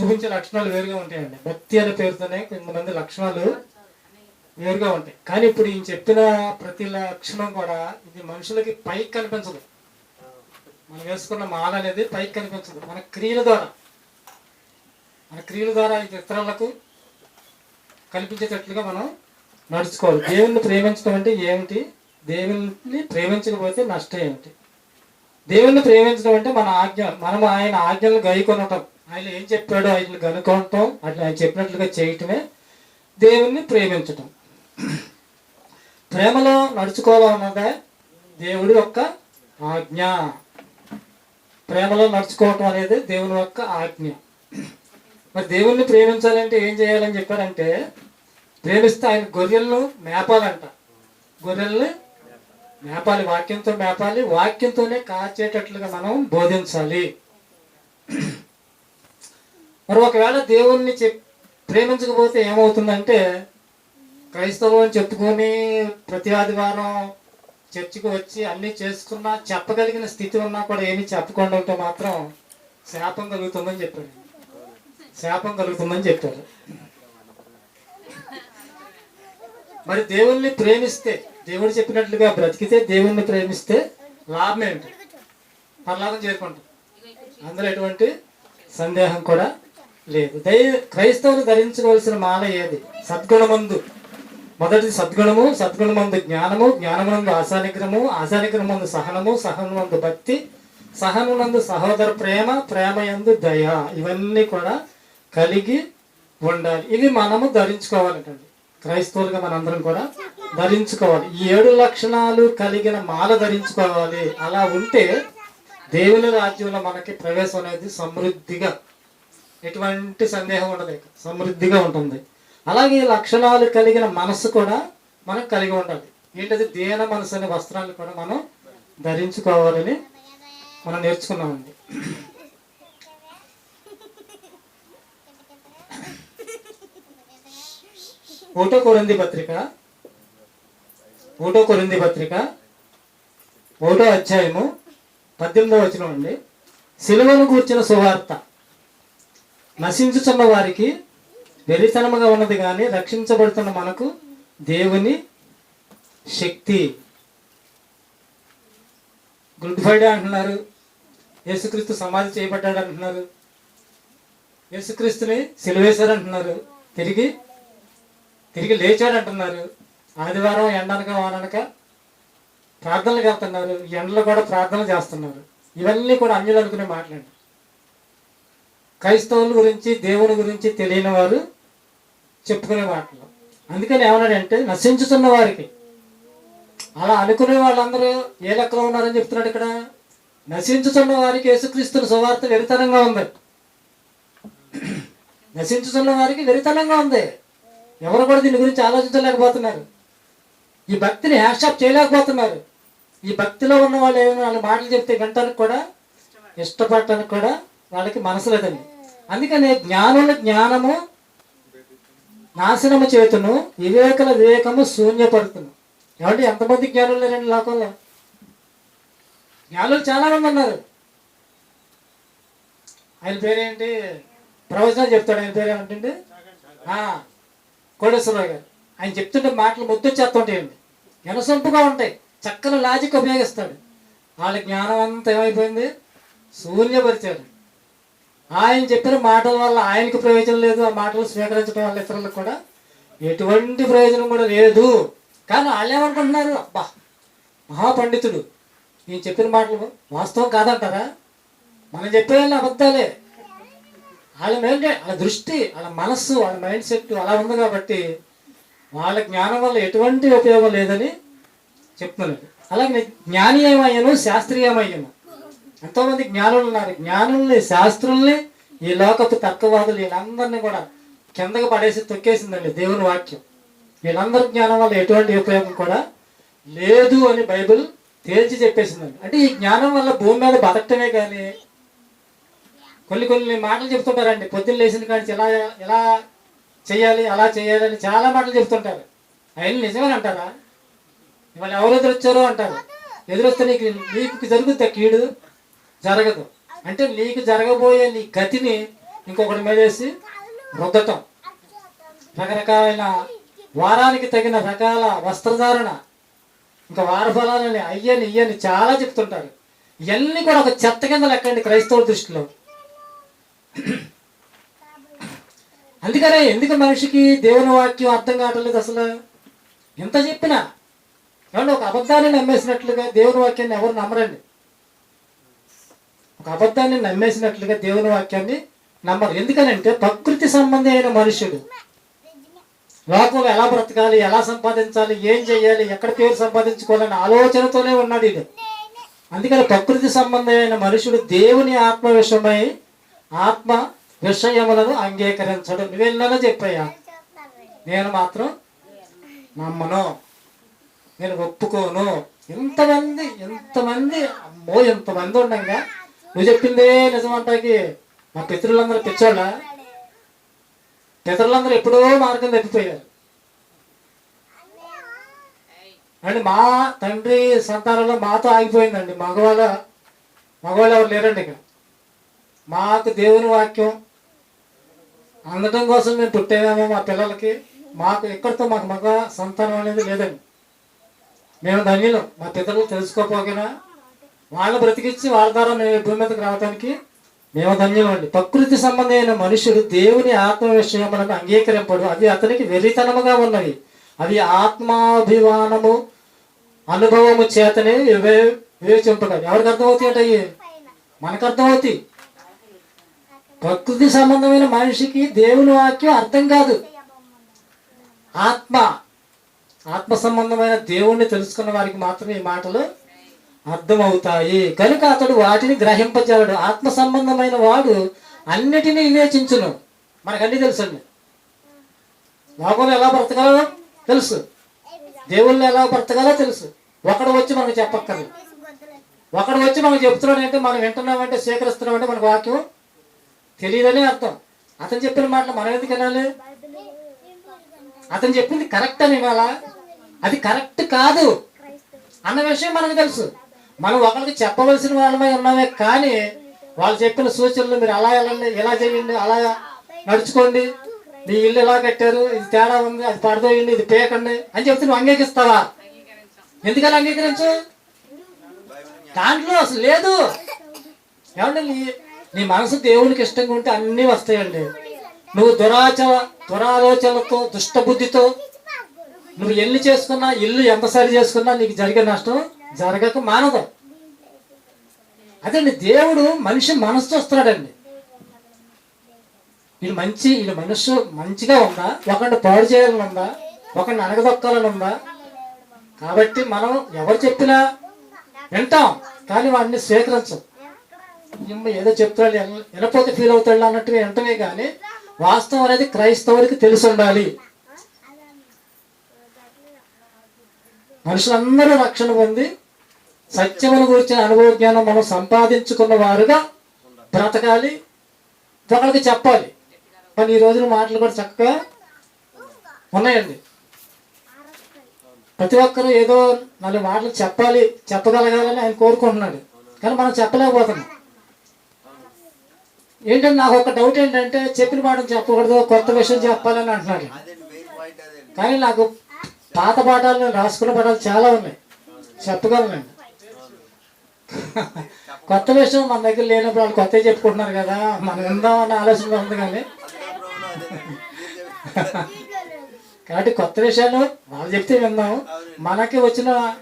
చూపించే లక్షణాలు వేరుగా ఉంటాయండి. భక్తి అనే పేరుతోనే కొంతమంది లక్షణాలు వేరుగా ఉంటాయి. కానీ ఇప్పుడు ఈయన చెప్పిన ప్రతి లక్షణం కూడా ఇది మనుషులకి పైకి కనిపించదు. మనం వేసుకున్న మాల అనేది పైకి కనిపించదు. మన క్రియల ద్వారా. మన క్రియల ద్వారా ఇది ఇతరులకు కల్పించేటట్లుగా మనం నడుచుకోవాలి. దేవుణ్ణి ప్రేమించడం అంటే ఏమిటి? దేవుని ప్రేమించకపోతే నష్టం ఏమిటి? దేవుణ్ణి ప్రేమించడం అంటే మన ఆజ్ఞ. మనం ఆయన ఆజ్ఞలను గైకొనటం. ఆయన ఏం చెప్పాడో ఆయన కనుక్కోవటం అట్లా ఆయన చెప్పినట్లుగా చేయటమే దేవుణ్ణి ప్రేమించటం. ప్రేమలో నడుచుకోవాలన్నదే దేవుడి యొక్క ఆజ్ఞ. ప్రేమలో నడుచుకోవటం అనేది దేవుని యొక్క ఆజ్ఞ. మరి దేవుణ్ణి ప్రేమించాలంటే ఏం చేయాలని చెప్పారంటే ప్రేమిస్తే ఆయన గొర్రెలను మేపాలంట. గొర్రెల్ని మేపాలి వాక్యంతో మేపాలి. వాక్యంతోనే కాచేటట్లుగా మనం బోధించాలి. మరి ఒకవేళ దేవుణ్ణి చెప్ ప్రేమించకపోతే ఏమవుతుందంటే క్రైస్తవం అని చెప్పుకొని ప్రతి ఆదివారం చర్చికి వచ్చి అన్నీ చేసుకున్నా చెప్పగలిగిన స్థితి ఉన్నా కూడా ఏమీ చెప్పకుండా ఉంటే మాత్రం శాపం కలుగుతుందని చెప్పాడు. శాపం కలుగుతుందని చెప్పారు మరి దేవుణ్ణి ప్రేమిస్తే దేవుడు చెప్పినట్లుగా బ్రతికితే దేవుణ్ణి ప్రేమిస్తే లాభం ఏంటి పరలాభం చేరుకుంటాం. అందులో ఎటువంటి సందేహం కూడా లేదు. దైవ క్రైస్తవులు ధరించవలసిన మాల ఏది? సద్గుణమందు. మొదటిది సద్గుణము సద్గుణమందు జ్ఞానము జ్ఞానమునందు ఆశానిగ్రహము ఆశానిగ్రహమందు సహనము సహనమందు భక్తి సహనమునందు సహోదర ప్రేమ ప్రేమయందు దయ. ఇవన్నీ కూడా కలిగి ఉండాలి. ఇవి మనము ధరించుకోవాలంటండి. క్రైస్తవులుగా మనందరం కూడా ధరించుకోవాలి. ఈ ఏడు లక్షణాలు కలిగిన మాల ధరించుకోవాలి. అలా ఉంటే దేవుని రాజ్యంలో మనకి ప్రవేశం అనేది సమృద్ధిగా ఎటువంటి సందేహం ఉండదు. ఇక. సమృద్ధిగా ఉంటుంది. అలాగే ఈ లక్షణాలు కలిగిన మనస్సు కూడా మనం కలిగి ఉండాలి. ఏంటది? దేన మనసు అనే వస్త్రాన్ని కూడా మనం ధరించుకోవాలని మనం నేర్చుకున్నామండి. ఓటో కొరింది పత్రిక. ఓటో కొరింది పత్రిక. ఓటో అధ్యాయము పద్దెనిమిదవ వచనం అండి. సిలువను కూర్చిన సువార్త. నశించుచున్న వారికి వెరితనముగా ఉన్నది కానీ రక్షించబడుతున్న మనకు దేవుని శక్తి. గుడ్ ఫ్రైడే అంటున్నారు. యేసుక్రీస్తు సమాధి చేయబడ్డాడు అంటున్నారు. యేసుక్రీస్తుని సిలువేశారు అంటున్నారు తిరిగి తిరిగి లేచాడు అంటున్నారు ఆదివారం ఎండనక వాననక ప్రార్థనలు వెళ్తున్నారు ఎండలు కూడా ప్రార్థనలు చేస్తున్నారు. ఇవన్నీ కూడా అన్యులు అనుకునే మాట్లాడి. క్రైస్తవుల గురించి దేవుని గురించి తెలియని వారు చెప్పుకునే మాటలు. అందుకని ఏమన్నాడంటే నశించుతున్న వారికి. అలా అనుకునే వాళ్ళందరూ ఏ లెక్కలో ఉన్నారని చెప్తున్నాడు ఇక్కడ? నశించుతున్న వారికి యేసుక్రీస్తుని సువార్త వెరితనంగా ఉంది. నశించుతున్న వారికి వెరితనంగా ఉంది. ఎవరు కూడా దీని గురించి ఆలోచించలేకపోతున్నారు. ఈ భక్తిని హ్యాషాప్ చేయలేకపోతున్నారు. ఈ భక్తిలో ఉన్న వాళ్ళు ఏమైనా వాళ్ళ మాటలు చెప్తే వినటానికి కూడా ఇష్టపడటానికి కూడా వాళ్ళకి మనసు లేదండి. అందుకనే జ్ఞానుల జ్ఞానము నాశనము చేతును వివేకుల వివేకము శూన్యపడుతును. ఏమంటే ఎంతమంది జ్ఞానులు లేరండి లోకంలో? జ్ఞానులు చాలా మంది ఉన్నారు. ఆయన పేరేంటి? ప్రవచనాలు చెప్తాడు ఆయన పేరు ఏమంటే కోటేశ్వరరావు గారు. ఆయన చెప్తుంటే మాటలు ముద్దొచ్చేస్తుంటాయండి వినసొంపుగా ఉంటాయి. చక్కని లాజిక్ ఉపయోగిస్తాడు. వాళ్ళ జ్ఞానం అంతా ఏమైపోయింది? శూన్యపరిచాడు. ఆయన చెప్పిన మాటల వల్ల ఆయనకి ప్రయోజనం లేదు ఆ మాటలు స్వీకరించడం వల్ల ఇతరులకు కూడా ఎటువంటి ప్రయోజనం కూడా లేదు. కానీ వాళ్ళు ఏమనుకుంటున్నారు? అబ్బా మహాపండితుడు నేను చెప్పిన మాటలు వాస్తవం కాదంటారా? మనం చెప్పే వాళ్ళ అబద్ధాలే. వాళ్ళ మైండ్ వాళ్ళ దృష్టి వాళ్ళ మనస్సు వాళ్ళ మైండ్ సెట్ అలా ఉంది కాబట్టి వాళ్ళ జ్ఞానం వల్ల ఎటువంటి ఉపయోగం లేదని చెప్తున్నాను అలాగే జ్ఞాని ఏమయ్యాను శాస్త్రీయ ఎంతోమంది జ్ఞానులు ఉన్నారు. జ్ఞానుల్ని శాస్త్రుల్ని ఈ లోకపు తర్కవాదులు వీళ్ళందరినీ కూడా కిందకు పడేసి తొక్కేసిందండి దేవుని వాక్యం. వీళ్ళందరి జ్ఞానం వల్ల ఎటువంటి ఉపయోగం కూడా లేదు అని బైబిల్ తేల్చి చెప్పేసిందండి. అంటే ఈ జ్ఞానం వల్ల భూమి మీద బతకటమే కానీ కొన్ని కొన్ని మాటలు చెప్తుంటారండి పొద్దున్న లేచిన కానీ ఎలా ఎలా చేయాలి అలా చేయాలి అని చాలా మాటలు చెప్తుంటారు. అయిన నిజమని అంటారా? ఇవాళ ఎవరు ఎదురొచ్చారో అంటారు. ఎదురొస్తే నీకు నీకు జరుగుద్దా కీడు? జరగదు. అంటే నీకు జరగబోయే నీ గతిని ఇంకొకటి మీదేసి రుద్దటం. రకరకాలైన వారానికి తగిన రకాల వస్త్రధారణ ఇంకా వారఫలాలని అయ్యని ఇయ్యని చాలా చెప్తుంటారు. ఇవన్నీ కూడా ఒక చెత్త కింద లెక్కండి క్రైస్తవుల దృష్టిలో. అందుకనే ఎందుకు మనిషికి దేవుని వాక్యం అర్థం కావట్లేదు అసలు? ఎంత చెప్పినా. ఏమంటే ఒక అబద్ధాన్ని నమ్మేసినట్లుగా దేవుని వాక్యాన్ని ఎవరు నమ్మరండి? ఒక అబద్ధాన్ని నమ్మేసినట్లుగా దేవుని వాక్యాన్ని నమ్మరు. ఎందుకనంటే ప్రకృతి సంబంధి అయిన మనుషుడు లోకంలో ఎలా బ్రతకాలి ఎలా సంపాదించాలి ఏం చేయాలి ఎక్కడ పేరు సంపాదించుకోవాలనే ఆలోచనతోనే ఉన్నాడు ఇది అందుకని ప్రకృతి సంబంధమైన మనుషుడు దేవుని ఆత్మ విషయమై ఆత్మ విషయములను అంగీకరించడం. నువ్వెన్నో చెప్పాయా నేను మాత్రం నమ్మను. నేను ఒప్పుకోను. ఎంతమంది ఎంతమంది అమ్మో ఎంతమంది ఉండగా నువ్వు చెప్పిందే నిజమంటాకి మా పితృలందరూ పిచ్చోళ్ళ పితరులందరూ ఎప్పుడో మార్గం తప్పిపోయారు. అండి మా తండ్రి సంతానంలో మాతో ఆగిపోయిందండి. మగవాళ్ళ మగవాళ్ళు ఎవరు లేరండి ఇక మాకు దేవుని వాక్యం అందడం కోసం మేము పుట్టేదేమో మా పిల్లలకి. మాకు ఎక్కడితో మాకు మగ సంతానం అనేది లేదండి. మేము ధన్యులం. మా పితరులు తెలుసుకోపోగినా వాళ్ళని బ్రతికించి వాళ్ళ ద్వారా మేము భూమి మీదకి రావడానికి మేము ధన్యమండి ప్రకృతి సంబంధమైన మనుషుడు దేవుని ఆత్మ విషయములను అంగీకరింపడు. అవి అతనికి వెరితనముగా ఉన్నవి. అవి ఆత్మాభిమానము అనుభవము చేతనే వివే వివేచింపడాలి ఎవరికి అర్థమవుతాయి అంటే మనకు అర్థమవుతాయి ప్రకృతి సంబంధమైన మనిషికి దేవుని వాక్యం అర్థం కాదు. ఆత్మ ఆత్మ సంబంధమైన దేవుణ్ణి తెలుసుకున్న వారికి మాత్రమే ఈ మాటలు అర్థమవుతాయి. కనుక అతడు వాటిని గ్రహింపజాలడు ఆత్మ సంబంధమైన వాడు అన్నిటినీ వివేచించును. మనకన్నీ తెలుసండి. లోకంలో ఎలా బ్రతకాలో తెలుసు. దేవుళ్ళు ఎలా బ్రతకాలో తెలుసు. ఒకడు వచ్చి మనకు చెప్పక్కర్లేదు. ఒకడు వచ్చి మనకు చెప్తున్నాడంటే మనం వింటున్నామంటే స్వీకరిస్తున్నామంటే మనకు వాక్యం తెలియదని అర్థం. అతను చెప్పిన మాటలు మనం ఎందుకు వినాలి? అతను చెప్పింది కరెక్ట్ అని ఇవాళ. అది కరెక్ట్ కాదు. అన్న విషయం మనకు తెలుసు. మనం ఒకరికి చెప్పవలసిన వాళ్ళమై ఉన్నామే కానీ వాళ్ళు చెప్పిన సూచనలు మీరు అలా వెళ్ళండి ఇలా చేయండి అలా నడుచుకోండి. మీ ఇల్లు ఎలా కట్టారు ఇది తేడా ఉంది అది పడదోయండి ఇది పేకండి అని చెప్తే నువ్వు అంగీకరిస్తావా? ఎందుకని అంగీకరించు? దాంట్లో అసలు లేదు. ఏమంటే నీ నీ మనసు దేవునికి ఇష్టంగా ఉంటే అన్నీ వస్తాయండి. నువ్వు దురాచ దురాలోచనలతో దుష్టబుద్ధితో నువ్వు ఎల్లు చేసుకున్నా ఇల్లు ఎంత సరి చేసుకున్నా నీకు జరిగే నష్టం జరగక మానదు. అదండి దేవుడు మనిషి మనస్సు వస్తున్నాడండి వీడు మంచి వీడు మనస్సు మంచిగా ఉందా? ఒకరిని పాడు చేయాలని ఉందా ఒకరిని అనగదొక్కాలని ఉందా కాబట్టి మనం ఎవరు చెప్పినా వింటాం కానీ వాడిని స్వీకరించం. ఇమ్మ ఏదో చెప్తాడు వినపోతే ఫీల్ అవుతాడు అన్నట్టుగా వింటమే కానీ వాస్తవం అనేది క్రైస్తవుడికి తెలిసి ఉండాలి. మనుషులందరూ రక్షణ పొంది సత్యమును గురించిన అనుభవ జ్ఞానం మనం సంపాదించుకున్న వారుగా బ్రతకాలి. ఒకరికి చెప్పాలి. మరి ఈ రోజున మాటలు కూడా చక్కగా ఉన్నాయండి. ప్రతి ఒక్కరూ ఏదో నాలుగు మాటలు చెప్పాలి చెప్పగలగాలని ఆయన కోరుకుంటున్నాడు. కానీ మనం చెప్పలేకపోతున్నాం. ఏంటంటే నాకు ఒక డౌట్ ఏంటంటే చెప్పిన పాఠం చెప్పకూడదు కొత్త విషయం చెప్పాలని అంటున్నాడు. కానీ నాకు పాత పాఠాలు రాసుకున్న పాఠాలు చాలా ఉన్నాయి. చెప్పగలనండి కొత్త విషయం మన దగ్గర లేనప్పుడు వాళ్ళు కొత్త చెప్పుకుంటున్నారు కదా. మనం విందాం అన్న ఆలోచన ఉంది కానీ. కాబట్టి కొత్త విషయాలు వాళ్ళు చెప్తే విందాం. మనకి వచ్చిన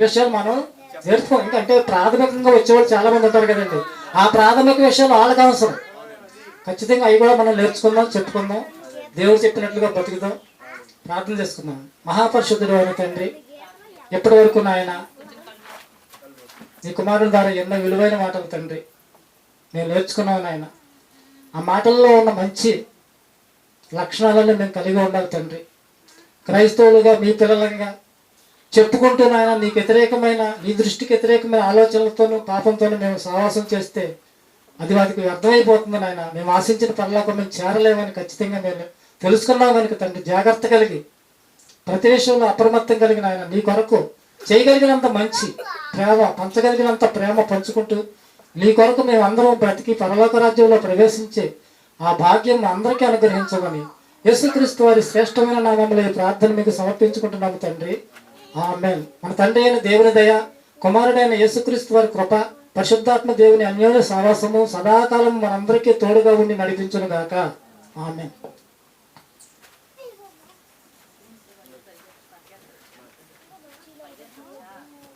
విషయాలు మనం నేర్చుకో. ఎందుకంటే ప్రాథమికంగా వచ్చేవాళ్ళు చాలా మంది ఉంటారు కదండి. ఆ ప్రాథమిక విషయాలు వాళ్ళకి అవసరం. ఖచ్చితంగా అవి కూడా మనం నేర్చుకుందాం చెప్పుకుందాం. దేవుడు చెప్పినట్లుగా బతుకుదాం ప్రార్థన చేసుకుందాం. మహాపరిశుద్ధుడు అయిన తండ్రి ఎప్పటి వరకు నాయన నీ కుమారుడు ద్వారా ఎన్నో విలువైన మాటలు తండ్రి. నేను నేర్చుకున్నాను నాయన. ఆ మాటల్లో ఉన్న మంచి లక్షణాలను మేము కలిగి ఉండాలి తండ్రి. క్రైస్తవులుగా మీ పిల్లలంగా చెప్పుకుంటూ నాయన నీకు వ్యతిరేకమైన నీ దృష్టికి వ్యతిరేకమైన ఆలోచనలతోనూ పాపంతోనూ మేము సహవాసం చేస్తే అది వాటికి వ్యర్థమైపోతుంది నాయన. మేము ఆశించిన పరలోకం మేము చేరలేమని ఖచ్చితంగా మేము తెలుసుకున్నాం కనుక తండ్రి జాగ్రత్త కలిగి ప్రతి విషయంలో అప్రమత్తం కలిగిన ఆయన నీ కొరకు చేయగలిగినంత మంచి ప్రేమ పంచగలిగినంత ప్రేమ పంచుకుంటూ నీ కొరకు మేము అందరం బ్రతికి పరలోక రాజ్యంలో ప్రవేశించే ఆ భాగ్యం అందరికీ అనుగ్రహించమని యేసుక్రీస్తు వారి శ్రేష్టమైన నామంలో ఈ ప్రార్థన మీకు సమర్పించుకుంటున్నాము తండ్రి. ఆమె మన తండ్రి అయిన దేవుని దయ కుమారుడైన యేసుక్రీస్తు వారి కృప పరిశుద్ధాత్మ దేవుని అన్యోన్య సావాసము సదాకాలం మనందరికీ తోడుగా ఉండి నడిపించును గాక. ఆమె